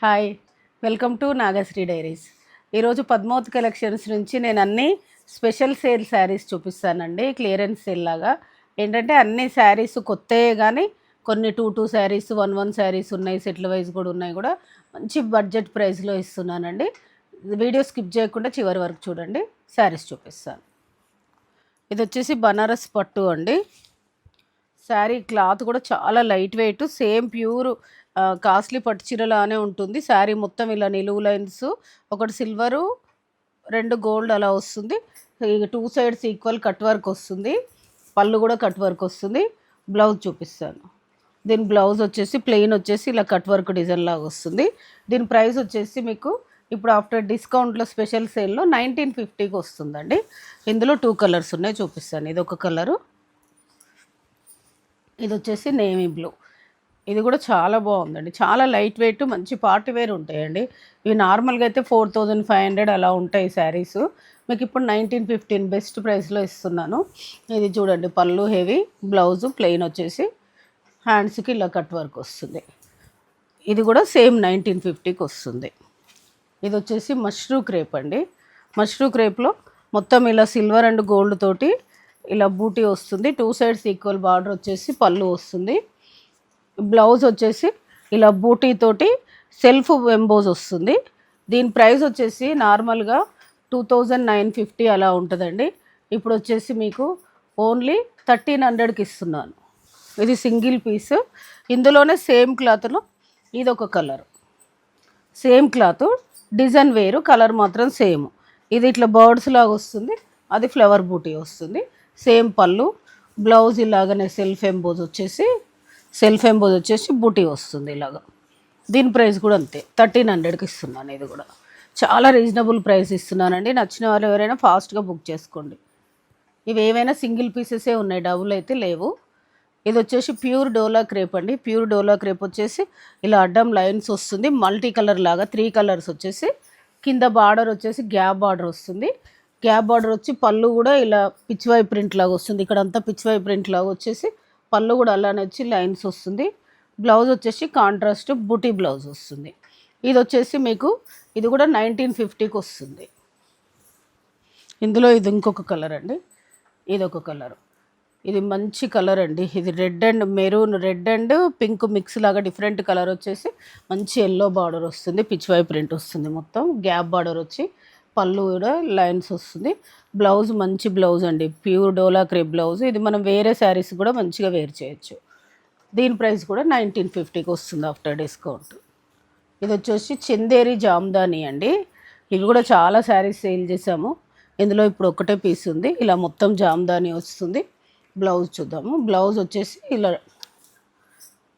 Hi welcome to Nagasri diaries. ఈరోజు Padmavathi collections నుంచి నేను అన్ని స్పెషల్ సేల్ శారీస్ చూపిస్తానండి క్లియరెన్స్ సేల్ లాగా. ఏంటంటే అన్ని శారీస్ కొత్తయే కానీ కొన్ని two two saris one one saris ఉన్నాయి సెటిల్ వైజ్ కూడా ఉన్నాయి కూడా మంచి బడ్జెట్ ప్రైస్లో ఇస్తున్నానండి. వీడియో స్కిప్ చేయకుండా చివరి వరకు చూడండి శారీస్ చూపిస్తాను. ఇది వచ్చేసి బనారస్ పట్టు అండి. శారీ క్లాత్ కూడా చాలా light weight same pure costly పట్టు చీరలానే ఉంటుంది. శారీ మొత్తం ఇలా నిలువు లైన్స్ ఒకటి సిల్వరు రెండు గోల్డ్ అలా వస్తుంది. Two sides equal cut work వస్తుంది. పళ్ళు కూడా కట్ వర్క్ వస్తుంది. బ్లౌజ్ చూపిస్తాను. దీని బ్లౌజ్ వచ్చేసి ప్లెయిన్ వచ్చేసి ఇలా కట్ వర్క్ డిజైన్ లాగా వస్తుంది. దీని ప్రైస్ వచ్చేసి మీకు ఇప్పుడు ఆఫ్టర్ డిస్కౌంట్లో స్పెషల్ సేల్లో నైన్టీన్ ఫిఫ్టీకి వస్తుందండి. ఇందులో టూ కలర్స్ ఉన్నాయి చూపిస్తాను. ఇది ఒక కలరు. ఇది వచ్చేసి నేవీ బ్లూ. ఇది కూడా చాలా బాగుందండి. చాలా లైట్ వెయిట్ మంచి పార్టీ వేర్ ఉంటాయండి. ఇవి నార్మల్గా అయితే ఫోర్ థౌజండ్ ఫైవ్ హండ్రెడ్ అలా ఉంటాయి శారీస్. మీకు ఇప్పుడు నైన్టీన్ ఫిఫ్టీన్ బెస్ట్ ప్రైస్లో ఇస్తున్నాను. ఇది చూడండి పళ్ళు హెవీ బ్లౌజ్ ప్లెయిన్ వచ్చేసి హ్యాండ్స్కి ఇలా కట్ వర్క్ వస్తుంది. ఇది కూడా సేమ్ నైన్టీన్ ఫిఫ్టీకి వస్తుంది. ఇది వచ్చేసి మష్రూ క్రేప్ అండి. మష్రూ క్రేప్లో మొత్తం ఇలా సిల్వర్ అండ్ గోల్డ్ తోటి ఇలా బూటీ వస్తుంది. టూ సైడ్స్ ఈక్వల్ బార్డర్ వచ్చేసి పళ్ళు వస్తుంది. బ్లౌజ్ వచ్చేసి ఇలా బూటీ తోటి సెల్ఫ్ ఎంబోజ్ వస్తుంది. దీని ప్రైస్ వచ్చేసి నార్మల్గా టూ థౌజండ్ నైన్ ఫిఫ్టీ అలా ఉంటుందండి. ఇప్పుడు వచ్చేసి మీకు ఓన్లీ థర్టీన్ హండ్రెడ్కి ఇస్తున్నాను. ఇది సింగిల్ పీస్. ఇందులోనే సేమ్ క్లాత్లో ఇది ఒక కలర్. సేమ్ క్లాత్ డిజైన్ వేరు కలర్ మాత్రం సేమ్. ఇది ఇట్లా బర్డ్స్ లాగా వస్తుంది. అది ఫ్లవర్ బూటీ వస్తుంది. సేమ్ పళ్ళు బ్లౌజ్ ఇలాగనే సెల్ఫ్ ఎంబోజ్ వచ్చేసి సెల్ఫ్ ఎంబోజ్ వచ్చేసి బూటీ వస్తుంది ఇలాగ. దీని ప్రైస్ కూడా అంతే థర్టీన్ హండ్రెడ్కి ఇస్తున్నాను ఇది కూడా. చాలా రీజనబుల్ ప్రైస్ ఇస్తున్నానండి. నచ్చిన వాళ్ళు ఎవరైనా ఫాస్ట్గా బుక్ చేసుకోండి. ఇవి ఏవైనా సింగిల్ పీసెసే ఉన్నాయి డబుల్ అయితే లేవు. ఇది వచ్చేసి ప్యూర్ డోలా క్రేప్ అండి. ప్యూర్ డోలా క్రేప్ వచ్చేసి ఇలా అడ్డం లైన్స్ వస్తుంది. మల్టీ కలర్ లాగా త్రీ కలర్స్ వచ్చేసి. కింద బార్డర్ వచ్చేసి గ్యాప్ బార్డర్ వస్తుంది. గ్యాప్ బార్డర్ వచ్చి పళ్ళు కూడా ఇలా పిచ్చివాయి ప్రింట్ లాగా వస్తుంది. ఇక్కడ అంతా పిచ్చివై ప్రింట్ లాగా వచ్చేసి పళ్ళు కూడా అలానే వచ్చి లైన్స్ వస్తుంది. బ్లౌజ్ వచ్చేసి కాంట్రాస్ట్ బుటీ బ్లౌజ్ వస్తుంది. ఇది వచ్చేసి మీకు ఇది కూడా నైన్టీన్ ఫిఫ్టీకి వస్తుంది. ఇందులో ఇది ఇంకొక కలర్ అండి. ఇది ఒక కలర్. ఇది మంచి కలర్ అండి. ఇది red and maroon red and pink mix లాగా డిఫరెంట్ కలర్ వచ్చేసి మంచి ఎల్లో బార్డర్ వస్తుంది. పిచ్చివై ప్రింట్ వస్తుంది మొత్తం. గ్యాప్ బార్డర్ వచ్చి పళ్ళు కూడా లైన్స్ వస్తుంది. బ్లౌజ్ మంచి బ్లౌజ్ అండి. Pure dola crepe blouse. ఇది మనం వేరే శారీస్ కూడా మంచిగా వేర్ చేయొచ్చు. దీని ప్రైస్ కూడా నైన్టీన్ ఫిఫ్టీకి వస్తుంది ఆఫ్టర్ డిస్కౌంట్. ఇది వచ్చేసి చందేరి జామ్దాని అండి. ఇవి కూడా చాలా శారీస్ సేల్ చేసాము ఇందులో ఇప్పుడు ఒకటే పీస్ ఉంది. ఇలా మొత్తం జామ్దాని వస్తుంది. బ్లౌజ్ చూద్దాము. బ్లౌజ్ వచ్చేసి ఇలా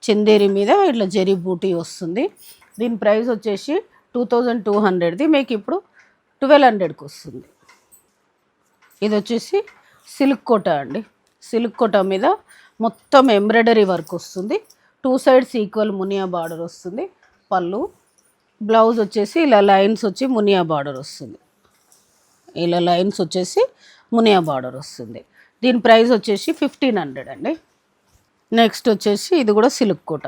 చందేరి మీద ఇట్లా జరీ బూటీ వస్తుంది. దీని ప్రైస్ వచ్చేసి టూ థౌజండ్ టూ హండ్రెడ్ది. మీకు ఇప్పుడు ట్వెల్వ్ హండ్రెడ్కి వస్తుంది. ఇది వచ్చేసి సిల్క్ కోట అండి. సిల్క్ కోట మీద మొత్తం ఎంబ్రాయిడరీ వర్క్ వస్తుంది. Two sides equal Muniya border వస్తుంది. పళ్ళు బ్లౌజ్ వచ్చేసి ఇలా లైన్స్ వచ్చి మునియా బార్డర్ వస్తుంది. ఇలా లైన్స్ వచ్చేసి మునియా బార్డర్ వస్తుంది. దీని ప్రైస్ వచ్చేసి ఫిఫ్టీన్ హండ్రెడ్ అండి. నెక్స్ట్ వచ్చేసి ఇది కూడా సిల్క్ కోట.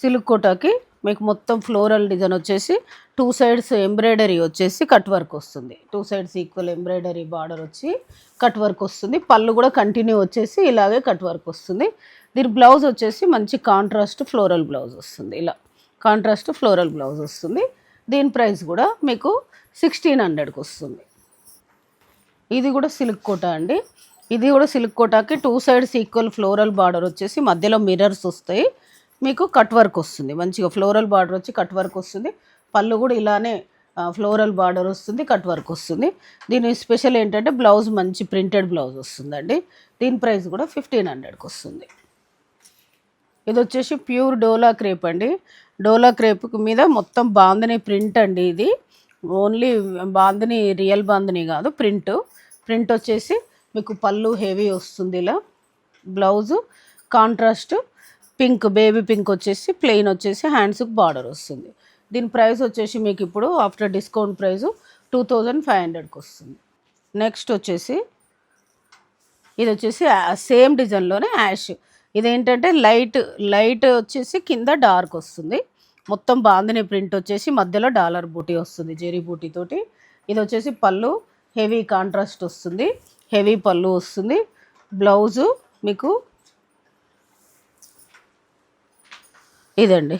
సిల్క్ కోటకి మీకు మొత్తం ఫ్లోరల్ డిజైన్ వచ్చేసి టూ సైడ్స్ ఎంబ్రాయిడరీ వచ్చేసి కట్ వర్క్ వస్తుంది. Two sides equal embroidery border వచ్చి కట్ వర్క్ వస్తుంది. పళ్ళు కూడా కంటిన్యూ వచ్చేసి ఇలాగే కట్ వర్క్ వస్తుంది. దీని బ్లౌజ్ వచ్చేసి మంచి కాంట్రాస్ట్ ఫ్లోరల్ బ్లౌజ్ వస్తుంది. ఇలా కాంట్రాస్ట్ ఫ్లోరల్ బ్లౌజ్ వస్తుంది. దీని ప్రైస్ కూడా మీకు సిక్స్టీన్ హండ్రెడ్కి వస్తుంది. ఇది కూడా సిల్క్ కోట అండి. ఇది కూడా silk కోటాకి two sides equal floral border వచ్చేసి మధ్యలో మిర్రర్స్ వస్తాయి. మీకు కట్ వర్క్ వస్తుంది. మంచిగా ఫ్లోరల్ బార్డర్ వచ్చి కట్ వర్క్ వస్తుంది. పళ్ళు కూడా ఇలానే ఫ్లోరల్ బార్డర్ వస్తుంది కట్ వర్క్ వస్తుంది. దీని స్పెషల్ ఏంటంటే బ్లౌజ్ మంచి ప్రింటెడ్ బ్లౌజ్ వస్తుందండి. దీని ప్రైస్ కూడా ఫిఫ్టీన్ హండ్రెడ్కి వస్తుంది. ఇది వచ్చేసి ప్యూర్ డోలా క్రేప్ అండి. డోలా క్రేప్ మీద మొత్తం బాందని ప్రింట్ అండి ఇది. ఓన్లీ బాందని రియల్ బాందని కాదు ప్రింట్ ప్రింట్ వచ్చేసి మీకు పళ్ళు హెవీ వస్తుంది ఇలా. Blouse contrast pink baby pink వచ్చేసి ప్లెయిన్ వచ్చేసి హ్యాండ్స్కి బార్డర్ వస్తుంది. దీని ప్రైస్ వచ్చేసి మీకు ఇప్పుడు after discount price two thousand five హండ్రెడ్కి వస్తుంది. నెక్స్ట్ వచ్చేసి ఇది వచ్చేసి సేమ్ డిజైన్లోనే యాష్. ఇదేంటంటే లైట్ లైట్ వచ్చేసి కింద డార్క్ వస్తుంది. మొత్తం బాందిని ప్రింట్ వచ్చేసి మధ్యలో డాలర్ బూటీ వస్తుంది జెరీ బూటీతోటి ఇది వచ్చేసి పళ్ళు హెవీ కాంట్రాస్ట్ వస్తుంది హెవీ పళ్ళు వస్తుంది. బ్లౌజు మీకు ఇదండి.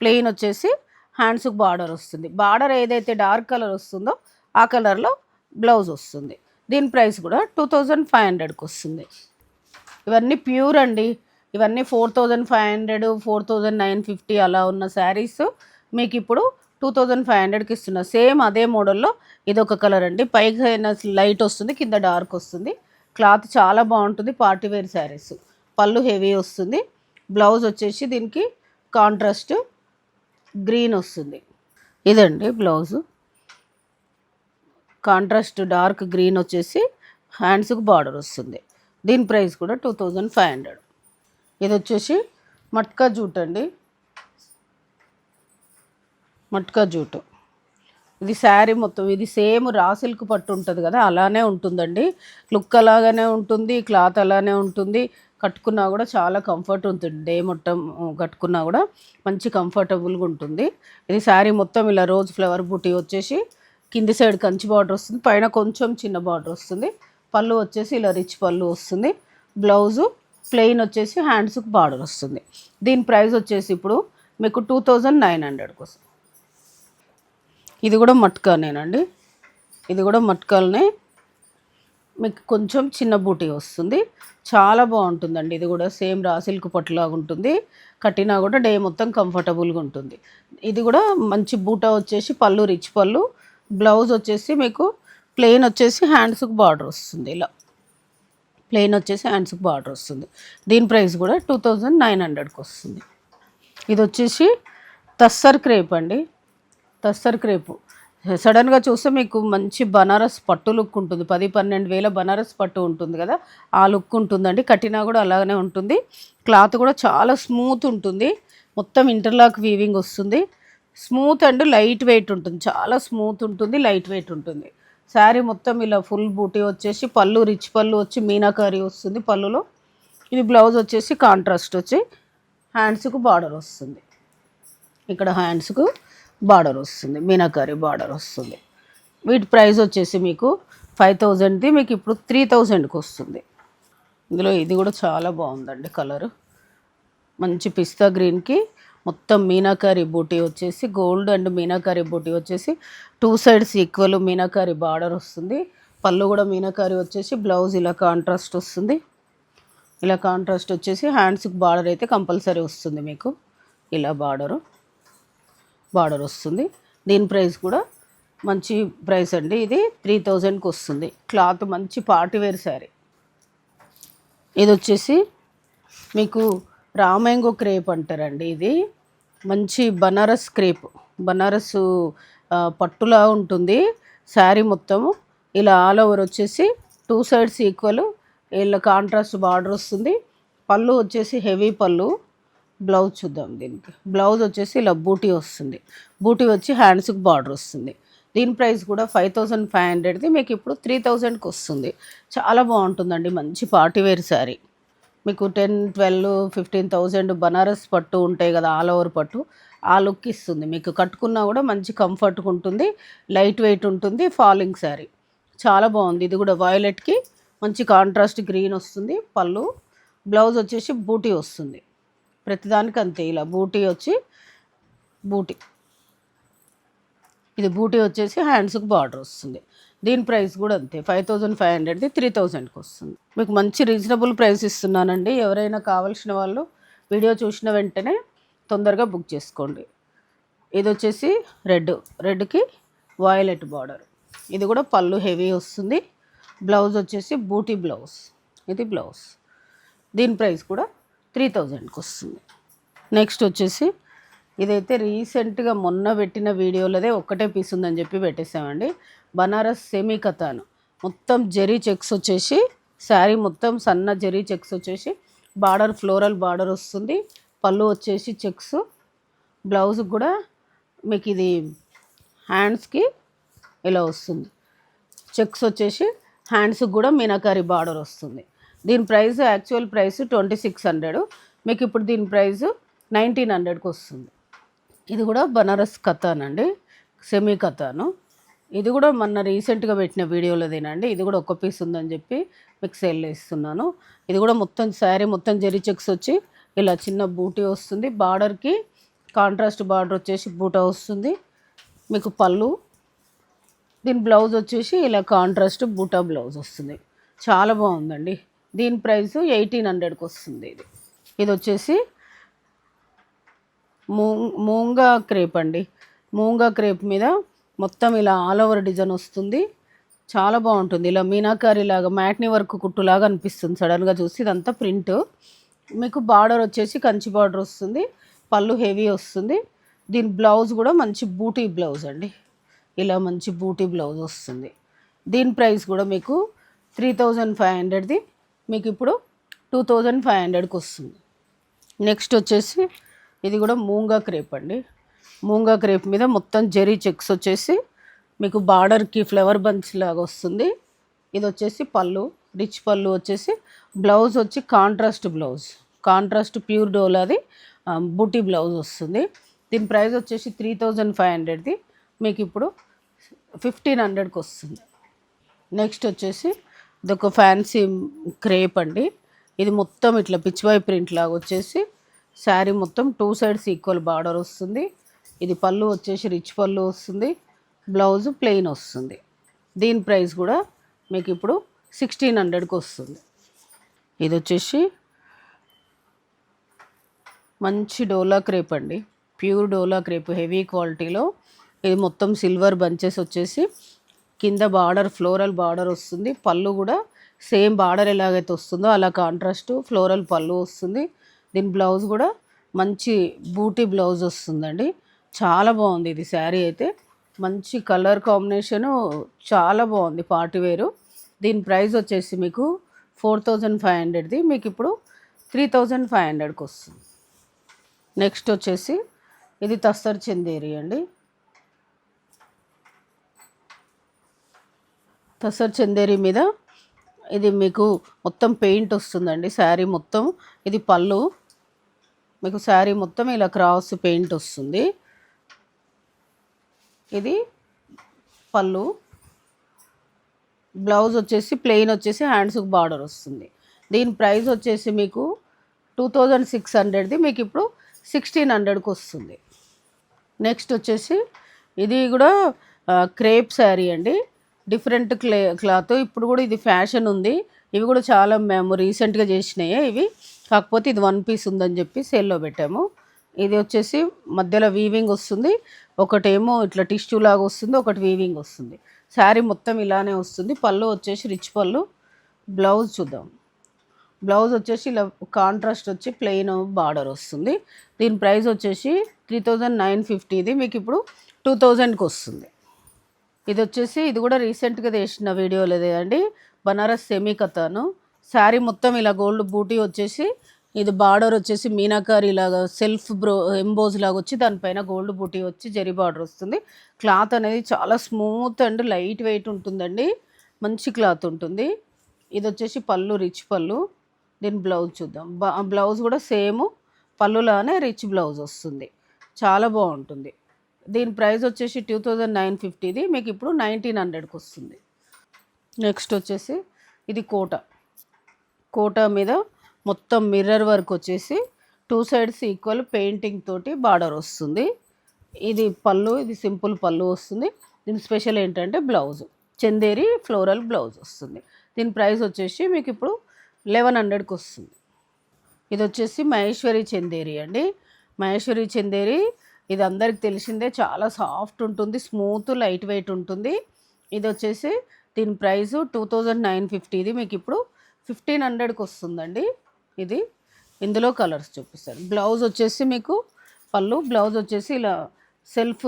ప్లెయిన్ వచ్చేసి హ్యాండ్స్కి బార్డర్ వస్తుంది. బార్డర్ ఏదైతే డార్క్ కలర్ వస్తుందో ఆ కలర్లో బ్లౌజ్ వస్తుంది. దీని ప్రైస్ కూడా టూ థౌజండ్ ఫైవ్ హండ్రెడ్కి వస్తుంది. ఇవన్నీ ప్యూర్ అండి. ఇవన్నీ four thousand five hundred four thousand nine fifty అలా ఉన్న శారీస్ మీకు ఇప్పుడు టూ థౌజండ్ ఫైవ్ హండ్రెడ్కి ఇస్తున్నా. సేమ్ అదే మోడల్లో ఇది ఒక కలర్ అండి. పైగా లైట్ వస్తుంది కింద డార్క్ వస్తుంది. క్లాత్ చాలా బాగుంటుంది పార్టీ వేర్ శారీస్. పళ్ళు హెవీ వస్తుంది. బ్లౌజ్ వచ్చేసి దీనికి కాంట్రాస్ట్ గ్రీన్ వస్తుంది. ఇదండి బ్లౌజు. కాంట్రాస్ట్ డార్క్ గ్రీన్ వచ్చేసి హ్యాండ్స్కి బార్డర్ వస్తుంది. దీని ప్రైస్ కూడా టూ థౌజండ్ ఫైవ్ హండ్రెడ్. ఇది వచ్చేసి మట్కా జూట్ అండి. మట్కా జూటు. ఇది శారీ మొత్తం ఇది సేమ్ రా సిల్క్ పట్టు ఉంటుంది కదా అలానే ఉంటుందండి. లుక్ అలాగానే ఉంటుంది క్లాత్ అలానే ఉంటుంది. కట్టుకున్నా కూడా చాలా కంఫర్ట్ ఉంటుంది. డే మొత్తం కట్టుకున్నా కూడా మంచి కంఫర్టబుల్గా ఉంటుంది. ఇది శారీ మొత్తం ఇలా రోజ్ ఫ్లవర్ బూటీ వచ్చేసి కింది సైడ్ కంచి బార్డర్ వస్తుంది పైన కొంచెం చిన్న బార్డర్ వస్తుంది. పళ్ళు వచ్చేసి ఇలా రిచ్ పళ్ళు వస్తుంది. బ్లౌజు ప్లెయిన్ వచ్చేసి హ్యాండ్స్కి బార్డర్ వస్తుంది. దీని ప్రైస్ వచ్చేసి ఇప్పుడు మీకు టూ థౌజండ్ నైన్ హండ్రెడ్ కోసం ఇది కూడా మట్కానేనండి. ఇది కూడా మట్కాలనే మీకు కొంచెం చిన్న బూటీ వస్తుంది. చాలా బాగుంటుందండి. ఇది కూడా సేమ్ రా సిల్క్ పట్టులాగా ఉంటుంది. కట్టినా కూడా డే మొత్తం కంఫర్టబుల్గా ఉంటుంది. ఇది కూడా మంచి బూటా వచ్చేసి పళ్ళు రిచ్ పళ్ళు. బ్లౌజ్ వచ్చేసి మీకు ప్లెయిన్ వచ్చేసి హ్యాండ్స్కి బార్డర్ వస్తుంది ఇలా. ప్లెయిన్ వచ్చేసి హ్యాండ్స్కి బార్డర్ వస్తుంది. దీని ప్రైస్ కూడా టూ థౌజండ్ నైన్ హండ్రెడ్కి వస్తుంది. ఇది వచ్చేసి తస్సర్ క్రేప్ అండి. తస్సర్ క్రేపు. సడన్గా చూస్తే మీకు మంచి బనారస్ పట్టు లుక్ ఉంటుంది. పది పన్నెండు వేల బనారస్ పట్టు ఉంటుంది కదా? ఆ లుక్ ఉంటుందండి. కట్టినా కూడా అలాగనే ఉంటుంది. క్లాత్ కూడా చాలా స్మూత్ ఉంటుంది. మొత్తం ఇంటర్లాక్ వీవింగ్ వస్తుంది. స్మూత్ అండ్ లైట్ వెయిట్ ఉంటుంది. చాలా స్మూత్ ఉంటుంది లైట్ వెయిట్ ఉంటుంది. శారీ మొత్తం ఇలా ఫుల్ బూటీ వచ్చేసి పళ్ళు రిచ్ పళ్ళు వచ్చి మీనాకారి వస్తుంది పళ్ళులో. ఇది బ్లౌజ్ వచ్చేసి కాంట్రాస్ట్ వచ్చి హ్యాండ్స్కు బార్డర్ వస్తుంది. ఇక్కడ హ్యాండ్స్కు బార్డర్ వస్తుంది. మీనాకారి బార్డర్ వస్తుంది. వీటి ప్రైస్ వచ్చేసి మీకు ఫైవ్ థౌజండ్ది మీకు ఇప్పుడు త్రీ థౌజండ్కి వస్తుంది. ఇందులో ఇది కూడా చాలా బాగుందండి కలరు. మంచి పిస్తా గ్రీన్కి మొత్తం మీనాకారి బూటీ వచ్చేసి గోల్డ్ అండ్ మీనాకారి బూటీ వచ్చేసి two sides equal meenakari border వస్తుంది. పళ్ళు కూడా మీనాకారి వచ్చేసి బ్లౌజ్ ఇలా కాంట్రాస్ట్ వస్తుంది. ఇలా కాంట్రాస్ట్ వచ్చేసి హ్యాండ్స్కి బార్డర్ అయితే కంపల్సరీ వస్తుంది మీకు. ఇలా బార్డరు. బార్డర్ వస్తుంది. దీని ప్రైస్ కూడా మంచి ప్రైస్ అండి ఇది. త్రీ థౌజండ్కి వస్తుంది. క్లాత్ మంచి పార్టీ వేర్ శారీ. ఇది వచ్చేసి మీకు రామాంగో క్రేప్ అంటారండి ఇది. మంచి బనారస్ క్రేప్ బనారస్ పట్టులా ఉంటుంది. శారీ మొత్తము ఇలా ఆల్ ఓవర్ వచ్చేసి టూ సైడ్స్ ఈక్వల్. ఇలా కాంట్రాస్ట్ బార్డర్ వస్తుంది. పళ్ళు వచ్చేసి హెవీ పళ్ళు. బ్లౌజ్ చూద్దాం దీనికి. బ్లౌజ్ వచ్చేసి ఇలా బూటీ వస్తుంది. బూటీ వచ్చి హ్యాండ్స్కి బార్డర్ వస్తుంది. దీని ప్రైస్ కూడా ఫైవ్ థౌజండ్ ఫైవ్ హండ్రెడ్ది మీకు ఇప్పుడు త్రీ థౌజండ్కి వస్తుంది. చాలా బాగుంటుందండి. మంచి పార్టీ వేర్ శారీ. మీకు ten twelve fifteen thousand Banaras పట్టు ఉంటాయి కదా ఆల్ ఓవర్ పట్టు. ఆ లుక్ ఇస్తుంది. మీకు కట్టుకున్నా కూడా మంచి కంఫర్ట్గా ఉంటుంది. లైట్ వెయిట్ ఉంటుంది. ఫాలింగ్ శారీ. చాలా బాగుంది. ఇది కూడా వైలెట్కి మంచి కాంట్రాస్ట్ గ్రీన్ వస్తుంది. పళ్ళు. బ్లౌజ్ వచ్చేసి బూటీ వస్తుంది. ప్రతిదానికి అంతే ఇలా బూటీ వచ్చి బూటీ. ఇది బూటీ వచ్చేసి హ్యాండ్స్కి బార్డర్ వస్తుంది. దీని ప్రైస్ కూడా అంతే ఫైవ్ థౌజండ్ ఫైవ్ హండ్రెడ్ది త్రీ థౌజండ్కి వస్తుంది మీకు మంచి రీజనబుల్ ప్రైస్ ఇస్తున్నానండి. ఎవరైనా కావాల్సిన వాళ్ళు వీడియో చూసిన వెంటనే తొందరగా బుక్ చేసుకోండి. ఇది వచ్చేసి రెడ్ రెడ్కి వాయిలెట్ బార్డర్. ఇది కూడా పళ్ళు హెవీ వస్తుంది. బ్లౌజ్ వచ్చేసి బూటీ బ్లౌజ్. ఇది బ్లౌజ్. దీని ప్రైస్ కూడా త్రీ థౌజండ్కి వస్తుంది. నెక్స్ట్ వచ్చేసి ఇదైతే రీసెంట్గా మొన్న పెట్టిన వీడియోలోదే ఒక్కటే పీస్ ఉందని చెప్పి పెట్టేసామండి. బనారస్ సెమీ కథాను మొత్తం జెరీ చెక్స్ వచ్చేసి శారీ మొత్తం సన్న జెరీ చెక్స్ వచ్చేసి బార్డర్ ఫ్లోరల్ బార్డర్ వస్తుంది. పళ్ళు వచ్చేసి చెక్స్. బ్లౌజ్ కూడా మీకు ఇది హ్యాండ్స్కి ఇలా వస్తుంది. చెక్స్ వచ్చేసి హ్యాండ్స్కి కూడా మీనాకారి బార్డర్ వస్తుంది. దీని price actual price twenty six hundred. మీకు ఇప్పుడు దీని ప్రైస్ నైన్టీన్ హండ్రెడ్కి వస్తుంది. ఇది కూడా బనారస్ కథానండి సెమీ కథాను. ఇది కూడా మొన్న రీసెంట్గా పెట్టిన వీడియోలో తినండి. ఇది కూడా ఒక్క పీస్ ఉందని చెప్పి మీకు సేల్ ఇస్తున్నాను ఇది కూడా మొత్తం శారీ మొత్తం జెరీ చెక్స్ వచ్చి ఇలా చిన్న బూటీ వస్తుంది. బార్డర్కి కాంట్రాస్ట్ బార్డర్ వచ్చేసి బూటా వస్తుంది. మీకు పళ్ళు. దీని బ్లౌజ్ వచ్చేసి ఇలా కాంట్రాస్ట్ బూటా బ్లౌజ్ వస్తుంది. చాలా బాగుందండి. దీని ప్రైస్ ఎయిటీన్ హండ్రెడ్కి వస్తుంది ఇది. ఇది వచ్చేసి మూ మూంగా క్రేప్ అండి. మూంగా క్రేప్ మీద మొత్తం ఇలా ఆల్ ఓవర్ డిజైన్ వస్తుంది. చాలా బాగుంటుంది. ఇలా మీనాకారి లాగా మ్యాట్ని వర్క్ కుట్టులాగా అనిపిస్తుంది సడన్గా చూసి. ఇదంతా ప్రింట్. మీకు బార్డర్ వచ్చేసి కంచి బార్డర్ వస్తుంది. పళ్ళు హెవీ వస్తుంది. దీని బ్లౌజ్ కూడా మంచి బూటీ బ్లౌజ్ అండి. ఇలా మంచి బూటీ బ్లౌజ్ వస్తుంది. దీని ప్రైస్ కూడా మీకు త్రీ థౌజండ్ ఫైవ్ హండ్రెడ్ది. మీకు ఇప్పుడు టూ థౌజండ్ ఫైవ్ హండ్రెడ్కి వస్తుంది. నెక్స్ట్ వచ్చేసి ఇది కూడా మూంగా క్రేప్ అండి. మూంగా క్రేప్ మీద మొత్తం జెరీ చెక్స్ వచ్చేసి మీకు బార్డర్కి ఫ్లవర్ బంచ్ లాగా వస్తుంది. ఇది వచ్చేసి పళ్ళు రిచ్ పళ్ళు వచ్చేసి బ్లౌజ్ వచ్చి కాంట్రాస్ట్ బ్లౌజ్. కాంట్రాస్ట్ ప్యూర్ డోలాది బూటీ బ్లౌజ్ వస్తుంది. దీని ప్రైస్ వచ్చేసి త్రీ థౌజండ్ ఫైవ్ హండ్రెడ్ది. మీకు ఇప్పుడు ఫిఫ్టీన్ హండ్రెడ్కి వస్తుంది. నెక్స్ట్ వచ్చేసి ఇది ఒక ఫ్యాన్సీ క్రేప్ అండి. ఇది మొత్తం ఇట్లా పిచ్చివై ప్రింట్ లాగా వచ్చేసి శారీ మొత్తం టూ సైడ్స్ ఈక్వల్ బార్డర్ వస్తుంది. ఇది పళ్ళు వచ్చేసి రిచ్ పళ్ళు వస్తుంది. బ్లౌజ్ ప్లెయిన్ వస్తుంది. దీని ప్రైస్ కూడా మీకు ఇప్పుడు సిక్స్టీన్ హండ్రెడ్కి వస్తుంది. ఇది వచ్చేసి మంచి డోలా క్రేప్ అండి. ప్యూర్ డోలా క్రేప్ హెవీ క్వాలిటీలో. ఇది మొత్తం సిల్వర్ బంచెస్ వచ్చేసి కింద బార్డర్ ఫ్లోరల్ బార్డర్ వస్తుంది. పళ్ళు కూడా సేమ్ బార్డర్ ఎలాగైతే వస్తుందో అలా కాంట్రాస్ట్ ఫ్లోరల్ పళ్ళు వస్తుంది. దీని బ్లౌజ్ కూడా మంచి బూటీ బ్లౌజ్ వస్తుందండి. చాలా బాగుంది ఇది శారీ అయితే. మంచి కలర్ కాంబినేషను చాలా బాగుంది పార్టీ వేరు. దీని ప్రైస్ వచ్చేసి మీకు ఫోర్ థౌజండ్ ఫైవ్ హండ్రెడ్ది. మీకు ఇప్పుడు త్రీ థౌజండ్ ఫైవ్ హండ్రెడ్కి వస్తుంది. నెక్స్ట్ వచ్చేసి ఇది తస్తర్ చందేరి అండి. తసర్ చందేరి మీద ఇది మీకు మొత్తం పెయింట్ వస్తుందండి శారీ మొత్తం. ఇది పళ్ళు. మీకు శారీ మొత్తం ఇలా క్రాస్ పెయింట్ వస్తుంది. ఇది పళ్ళు. బ్లౌజ్ వచ్చేసి ప్లెయిన్ వచ్చేసి హ్యాండ్స్కి బార్డర్ వస్తుంది. దీని ప్రైస్ వచ్చేసి మీకు టూ థౌజండ్ సిక్స్ హండ్రెడ్ది మీకు ఇప్పుడు సిక్స్టీన్ హండ్రెడ్కి వస్తుంది. నెక్స్ట్ వచ్చేసి ఇది కూడా క్రేప్ శారీ అండి. Different clay cloth. ఇప్పుడు కూడా ఇది ఫ్యాషన్ ఉంది. ఇవి కూడా చాలా మేము రీసెంట్గా చేసినాయే ఇవి. కాకపోతే ఇది వన్ పీస్ ఉందని చెప్పి సేల్లో పెట్టాము. ఇది వచ్చేసి మధ్యలో వీవింగ్ వస్తుంది. ఒకటేమో ఇట్లా టిష్యూ లాగా వస్తుంది ఒకటి వీవింగ్ వస్తుంది. శారీ మొత్తం ఇలానే వస్తుంది. పళ్ళు వచ్చేసి రిచ్ పళ్ళు. బ్లౌజ్ చూద్దాం. బ్లౌజ్ వచ్చేసి ఇలా కాంట్రాస్ట్ వచ్చి ప్లెయిన్ బార్డర్ వస్తుంది. దీని ప్రైస్ వచ్చేసి త్రీ థౌజండ్ నైన్ ఫిఫ్టీది మీకు ఇప్పుడు టూ థౌజండ్కి వస్తుంది. ఇది వచ్చేసి ఇది కూడా రీసెంట్గా తీసిన వీడియోలో అండి. బనారస్ సెమీ కథను. శారీ మొత్తం ఇలా గోల్డ్ బూటీ వచ్చేసి ఇది బార్డర్ వచ్చేసి మీనాకారి లాగా సెల్ఫ్ బ్రో ఎంబోజ్ లాగా వచ్చి దానిపైన గోల్డ్ బూటీ వచ్చి జరీ బార్డర్ వస్తుంది. క్లాత్ అనేది చాలా స్మూత్ అండ్ లైట్ వెయిట్ ఉంటుందండి. మంచి క్లాత్ ఉంటుంది. ఇది వచ్చేసి పళ్ళు రిచ్ పళ్ళు. దీని బ్లౌజ్ చూద్దాం. బ్లౌజ్ కూడా సేమ్. పళ్ళులానే రిచ్ బ్లౌజ్ వస్తుంది. చాలా బాగుంటుంది. దీని ప్రైస్ వచ్చేసి టూ థౌజండ్ నైన్ ఫిఫ్టీది. మీకు ఇప్పుడు నైన్టీన్ హండ్రెడ్కి వస్తుంది. నెక్స్ట్ వచ్చేసి ఇది కోట. కోట మీద మొత్తం మిర్రర్ వర్క్ వచ్చేసి టూ సైడ్స్ ఈక్వల్ పెయింటింగ్ తోటి బార్డర్ వస్తుంది. ఇది పళ్ళు ఇది సింపుల్ పళ్ళు వస్తుంది. దీని స్పెషల్ ఏంటంటే బ్లౌజ్. చందేరి ఫ్లోరల్ బ్లౌజ్ వస్తుంది. దీని ప్రైస్ వచ్చేసి మీకు ఇప్పుడు లెవెన్ హండ్రెడ్కి వస్తుంది. ఇది వచ్చేసి మహేశ్వరి చందేరి అండి. మహేశ్వరి చందేరి ఇది అందరికి తెలిసిందే చాలా సాఫ్ట్ ఉంటుంది స్మూత్ లైట్ వెయిట్ ఉంటుంది. ఇది వచ్చేసి దీని ప్రైస్ టూ థౌజండ్ నైన్ ఫిఫ్టీది మీకు ఇప్పుడు ఫిఫ్టీన్ హండ్రెడ్కి వస్తుందండి ఇది. ఇందులో కలర్స్ చూపిస్తారు బ్లౌజ్ వచ్చేసి మీకు పళ్ళు బ్లౌజ్ వచ్చేసి ఇలా సెల్ఫ్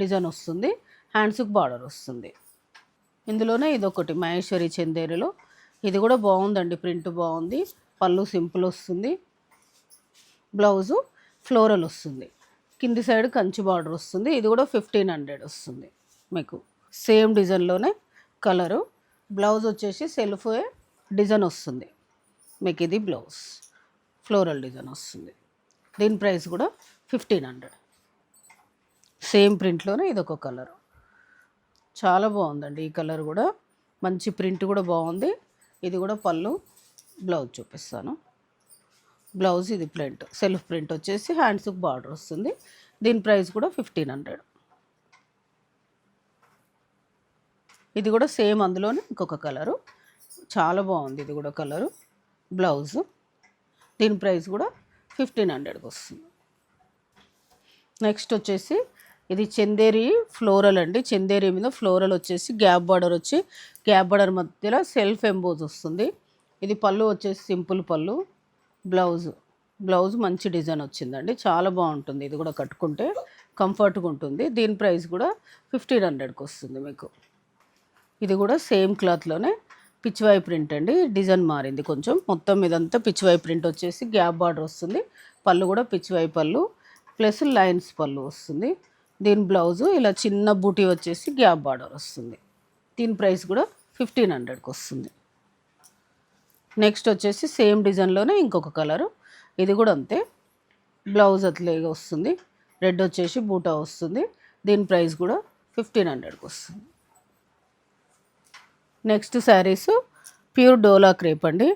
డిజైన్ వస్తుంది హ్యాండ్స్కి బార్డర్ వస్తుంది. ఇందులోనే ఇది ఒకటి మహేశ్వరి చందేరిలో. ఇది కూడా బాగుందండి ప్రింట్ బాగుంది పళ్ళు సింపుల్ వస్తుంది. బ్లౌజు ఫ్లోరల్ వస్తుంది. కింది సైడ్ కంచి బార్డర్ వస్తుంది. ఇది కూడా ఫిఫ్టీన్ హండ్రెడ్ వస్తుంది మీకు. సేమ్ డిజైన్లోనే కలరు. బ్లౌజ్ వచ్చేసి సెల్ఫ్ డిజైన్ వస్తుంది. మీకు ఇది బ్లౌజ్. ఫ్లోరల్ డిజైన్ వస్తుంది. దీని ప్రైస్ కూడా ఫిఫ్టీన్ హండ్రెడ్. సేమ్ ప్రింట్లోనే ఇదొక కలరు కలర్. చాలా బాగుందండి ఈ కలర్ కూడా. మంచి ప్రింట్ కూడా బాగుంది. ఇది కూడా పళ్ళు బ్లౌజ్ చూపిస్తాను. బ్లౌజ్ ఇది ప్రింట్ సెల్ఫ్ ప్రింట్ వచ్చేసి హ్యాండ్స్కి బార్డర్ వస్తుంది. దీని ప్రైస్ కూడా ఫిఫ్టీన్ హండ్రెడ్. ఇది కూడా సేమ్ అందులోనే ఇంకొక కలరు. చాలా బాగుంది ఇది కూడా కలరు బ్లౌజు. దీని ప్రైస్ కూడా ఫిఫ్టీన్ హండ్రెడ్కి వస్తుంది. నెక్స్ట్ వచ్చేసి ఇది చందేరి ఫ్లోరల్ అండి. చందేరి మీద ఫ్లోరల్ వచ్చేసి గ్యాప్ బార్డర్ వచ్చి గ్యాప్ బార్డర్ మధ్యలో సెల్ఫ్ ఎంబోజ్ వస్తుంది. ఇది పళ్ళు వచ్చేసి సింపుల్ పళ్ళు. బ్లౌజ్. బ్లౌజ్ మంచి డిజైన్ వచ్చిందండి. చాలా బాగుంటుంది. ఇది కూడా కట్టుకుంటే కంఫర్ట్గా ఉంటుంది. దీని ప్రైస్ కూడా ఫిఫ్టీన్ హండ్రెడ్కి వస్తుంది మీకు. ఇది కూడా సేమ్ క్లాత్లోనే పిచ్చివై ప్రింట్ అండి. డిజైన్ మారింది కొంచెం. మొత్తం ఇదంతా పిచ్చివై ప్రింట్ వచ్చేసి గ్యాప్ బార్డర్ వస్తుంది. పళ్ళు కూడా పిచ్చివై పళ్ళు. ప్లస్ లైన్స్ పళ్ళు వస్తుంది. దీని బ్లౌజు ఇలా చిన్న బూటీ వచ్చేసి గ్యాప్ బార్డర్ వస్తుంది. దీని ప్రైస్ కూడా ఫిఫ్టీన్ హండ్రెడ్కి వస్తుంది. నెక్స్ట్ వచ్చేసి సేమ్ డిజైన్లోనే ఇంకొక కలరు. ఇది కూడా అంతే. బ్లౌజ్ అట్లేగా వస్తుంది. రెడ్ వచ్చేసి బూటా వస్తుంది. దీని ప్రైస్ కూడా ఫిఫ్టీన్ హండ్రెడ్కి వస్తుంది. Next saris pure dola crepe అండి.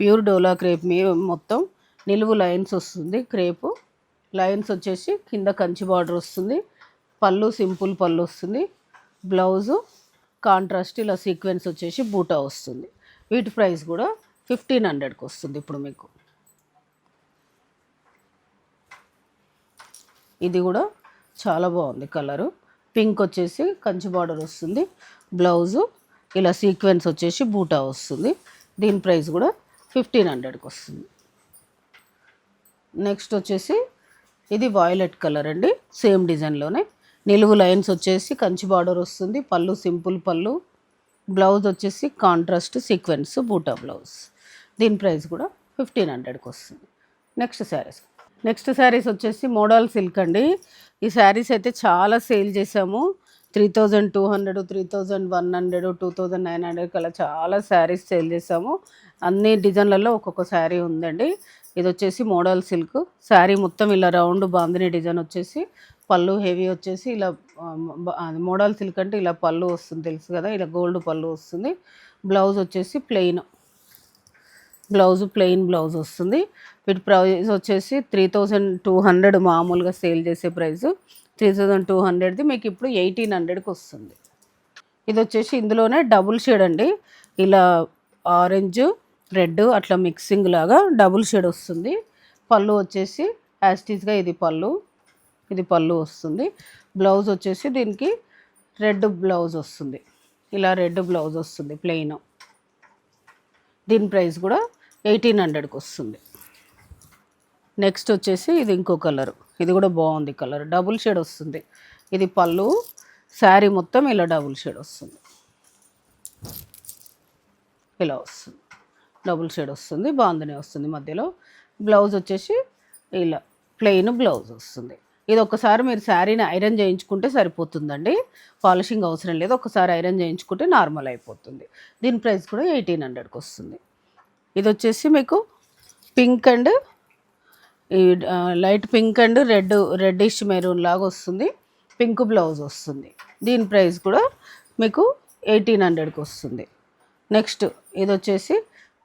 ప్యూర్ డోలా క్రేప్ మీ మొత్తం నిలువు లైన్స్ వస్తుంది క్రేపు లైన్స్ వచ్చేసి కింద కంచి బార్డర్ వస్తుంది. పళ్ళు సింపుల్ పళ్ళు వస్తుంది. బ్లౌజు కాంట్రాస్ట్ ఇలా సీక్వెన్స్ వచ్చేసి బూటా వస్తుంది. వీటి ప్రైస్ కూడా ఫిఫ్టీన్ హండ్రెడ్కి వస్తుంది ఇప్పుడు మీకు. ఇది కూడా చాలా బాగుంది కలరు. పింక్ వచ్చేసి కంచి బార్డర్ వస్తుంది. బ్లౌజు ఇలా సీక్వెన్స్ వచ్చేసి బూటా వస్తుంది. దీని ప్రైస్ కూడా ఫిఫ్టీన్ హండ్రెడ్కి వస్తుంది. నెక్స్ట్ వచ్చేసి ఇది వాయిలెట్ కలర్ అండి. సేమ్ డిజైన్లోనే. నిలువు లైన్స్ వచ్చేసి కంచి బార్డర్ వస్తుంది. పళ్ళు సింపుల్ పళ్ళు. బ్లౌజ్ వచ్చేసి కాంట్రాస్ట్ సీక్వెన్స్ బూటా బ్లౌజ్. దీని ప్రైస్ కూడా ఫిఫ్టీన్ హండ్రెడ్కి వస్తుంది. నెక్స్ట్ శారీస్. నెక్స్ట్ శారీస్ వచ్చేసి మోడల్ సిల్క్ అండి. ఈ శారీస్ అయితే చాలా సేల్ చేసాము three thousand two hundred three thousand one hundred two thousand nine hundred అలా చాలా శారీస్ సేల్ చేసాము అన్ని డిజైన్లలో ఒక్కొక్క శారీ ఉందండి. ఇది వచ్చేసి మోడల్ సిల్క్. శారీ మొత్తం ఇలా రౌండ్ బాందిని డిజైన్ వచ్చేసి పళ్ళు హెవీ వచ్చేసి ఇలా మోడల్ సిల్క్ అంటే ఇలా పళ్ళు వస్తుంది తెలుసు కదా ఇలా గోల్డ్ పళ్ళు వస్తుంది. బ్లౌజ్ వచ్చేసి ప్లెయిన్. బ్లౌజ్ ప్లెయిన్ బ్లౌజ్ వస్తుంది. వీటి ప్రైస్ వచ్చేసి త్రీ థౌజండ్ టూ హండ్రెడ్ మామూలుగా సేల్ చేసే ప్రైస్. త్రీ థౌజండ్ టూ హండ్రెడ్ది మీకు ఇప్పుడు ఎయిటీన్ హండ్రెడ్కి వస్తుంది. ఇది వచ్చేసి ఇందులోనే డబుల్ షేడ్ అండి. ఇలా ఆరెంజ్ రెడ్ అట్లా మిక్సింగ్ లాగా డబుల్ షేడ్ వస్తుంది. పళ్ళు వచ్చేసి యాస్టీస్గా ఇది పళ్ళు. ఇది పళ్ళు వస్తుంది. బ్లౌజ్ వచ్చేసి దీనికి రెడ్ బ్లౌజ్ వస్తుంది. ఇలా రెడ్ బ్లౌజ్ వస్తుంది ప్లెయిన్. దీని ప్రైస్ కూడా ఎయిటీన్ హండ్రెడ్కి వస్తుంది. నెక్స్ట్ వచ్చేసి ఇది ఇంకో కలర్. ఇది కూడా బాగుంది కలర్. డబుల్ షేడ్ వస్తుంది. ఇది పళ్ళు శారీ మొత్తం ఇలా డబుల్ షేడ్ వస్తుంది. ఇలా వస్తుంది. డబుల్ షేడ్ వస్తుంది. బాగుందనే వస్తుంది మధ్యలో. బ్లౌజ్ వచ్చేసి ఇలా ప్లెయిన్ బ్లౌజ్ వస్తుంది. ఇది ఒకసారి మీరు శారీని ఐరన్ చేయించుకుంటే సరిపోతుందండి. పాలిషింగ్ అవసరం లేదు. ఒకసారి ఐరన్ చేయించుకుంటే నార్మల్ అయిపోతుంది. దీని ప్రైస్ కూడా ఎయిటీన్ హండ్రెడ్కి వస్తుంది. ఇది వచ్చేసి మీకు పింక్ అండ్ ఈ light pink and red reddish maroon లాగా వస్తుంది. పింక్ బ్లౌజ్ వస్తుంది. దీని ప్రైస్ కూడా మీకు ఎయిటీన్ హండ్రెడ్కి వస్తుంది. నెక్స్ట్ ఇది వచ్చేసి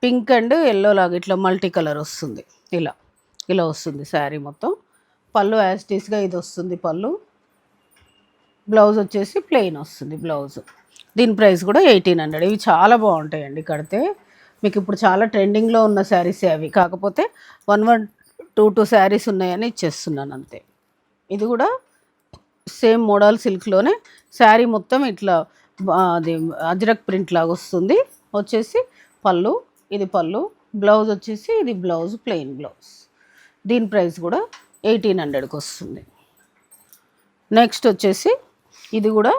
పింక్ అండ్ ఎల్లో లాగా ఇట్లా మల్టీ కలర్ వస్తుంది. ఇలా ఇలా వస్తుంది శారీ మొత్తం. పళ్ళు యాస్టీస్గా ఇది వస్తుంది పళ్ళు. బ్లౌజ్ వచ్చేసి ప్లెయిన్ వస్తుంది బ్లౌజ్. దీని ప్రైస్ కూడా ఎయిటీన్ హండ్రెడ్. ఇవి చాలా బాగుంటాయండి కడితే. మీకు ఇప్పుడు చాలా ట్రెండింగ్లో ఉన్న శారీసే అవి? కాకపోతే one one two two saris ఉన్నాయని ఇచ్చేస్తున్నాను అంతే. ఇది కూడా సేమ్ మోడల్ సిల్క్లోనే శారీ మొత్తం ఇట్లా అది అజ్రక్ ప్రింట్ లాగా వస్తుంది. వచ్చేసి పళ్ళు ఇది పళ్ళు బ్లౌజ్ వచ్చేసి ఇది బ్లౌజ్ ప్లెయిన్ బ్లౌజ్. దీని ప్రైస్ కూడా ఎయిటీన్ హండ్రెడ్కి వస్తుంది. నెక్స్ట్ వచ్చేసి ఇది కూడా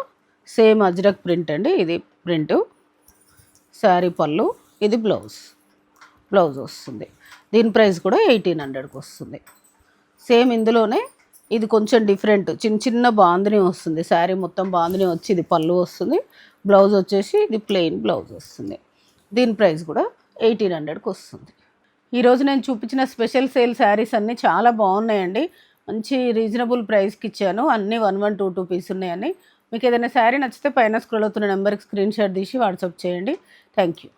సేమ్ అజ్రక్ ప్రింట్ అండి. ఇది ప్రింట్ శారీ పళ్ళు ఇది బ్లౌజ్. బ్లౌజ్ వస్తుంది. దీని ప్రైస్ కూడా ఎయిటీన్ హండ్రెడ్కి వస్తుంది. సేమ్ ఇందులోనే ఇది కొంచెం డిఫరెంట్. చిన్న చిన్న బాందిని వస్తుంది. శారీ మొత్తం బాందిని వచ్చి ఇది పళ్ళు వస్తుంది. బ్లౌజ్ వచ్చేసి ఇది ప్లెయిన్ బ్లౌజ్ వస్తుంది. దీని ప్రైస్ కూడా ఎయిటీన్ హండ్రెడ్కి వస్తుంది. ఈరోజు నేను చూపించిన స్పెషల్ సేల్ శారీస్ అన్నీ చాలా బాగున్నాయండి. మంచి రీజనబుల్ ప్రైస్కి ఇచ్చాను. అన్నీ one one two two piece ఉన్నాయని మీకు ఏదైనా శారీ నచ్చితే పైన స్క్రోల్ అవుతున్న నెంబర్కి స్క్రీన్ షాట్ తీసి వాట్సాప్ చేయండి. Thank you.